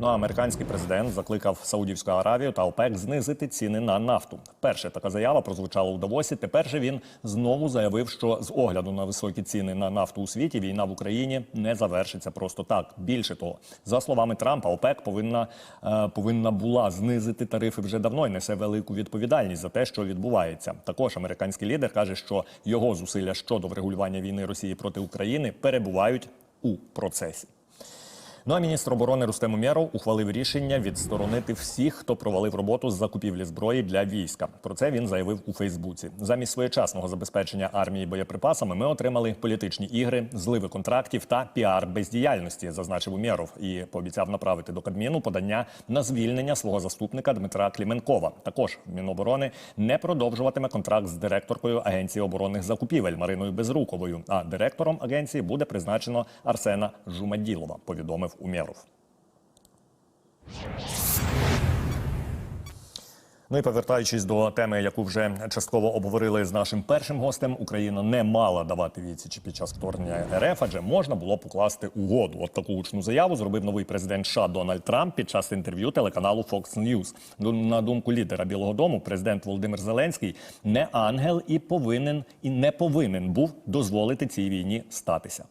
Ну а американський президент закликав Саудівську Аравію та ОПЕК знизити ціни на нафту. Перше така заява прозвучала у Давосі. Тепер же він знову заявив, що з огляду на високі ціни на нафту у світі війна в Україні не завершиться просто так. Більше того, за словами Трампа, ОПЕК повинна е, повинна була знизити тарифи вже давно і несе велику відповідальність за те, що відбувається. Також американський лідер каже, що його зусилля щодо врегулювання війни Росії проти України перебувають у процесі. Ну а міністр оборони Рустем Умєров ухвалив рішення відсторонити всіх, хто провалив роботу з закупівлі зброї для війська. Про це він заявив у Фейсбуці. Замість своєчасного забезпечення армії боєприпасами ми отримали політичні ігри, зливи контрактів та піар бездіяльності, зазначив Умєров і пообіцяв направити до Кабміну подання на звільнення свого заступника Дмитра Кліменкова. Також Міноборони не продовжуватиме контракт з директоркою агенції оборонних закупівель Мариною Безруковою. А директором агенції буде призначено Арсена Жумаділова. Повідомив Умєров. Ну і повертаючись до теми, яку вже частково обговорили з нашим першим гостем, Україна не мала давати відсічі під час вторгнення РФ, адже можна було покласти угоду. От таку гучну заяву зробив новий президент США Дональд Трамп під час інтерв'ю телеканалу Fox News. На думку лідера Білого Дому, президент Володимир Зеленський не ангел і повинен і не повинен був дозволити цій війні статися.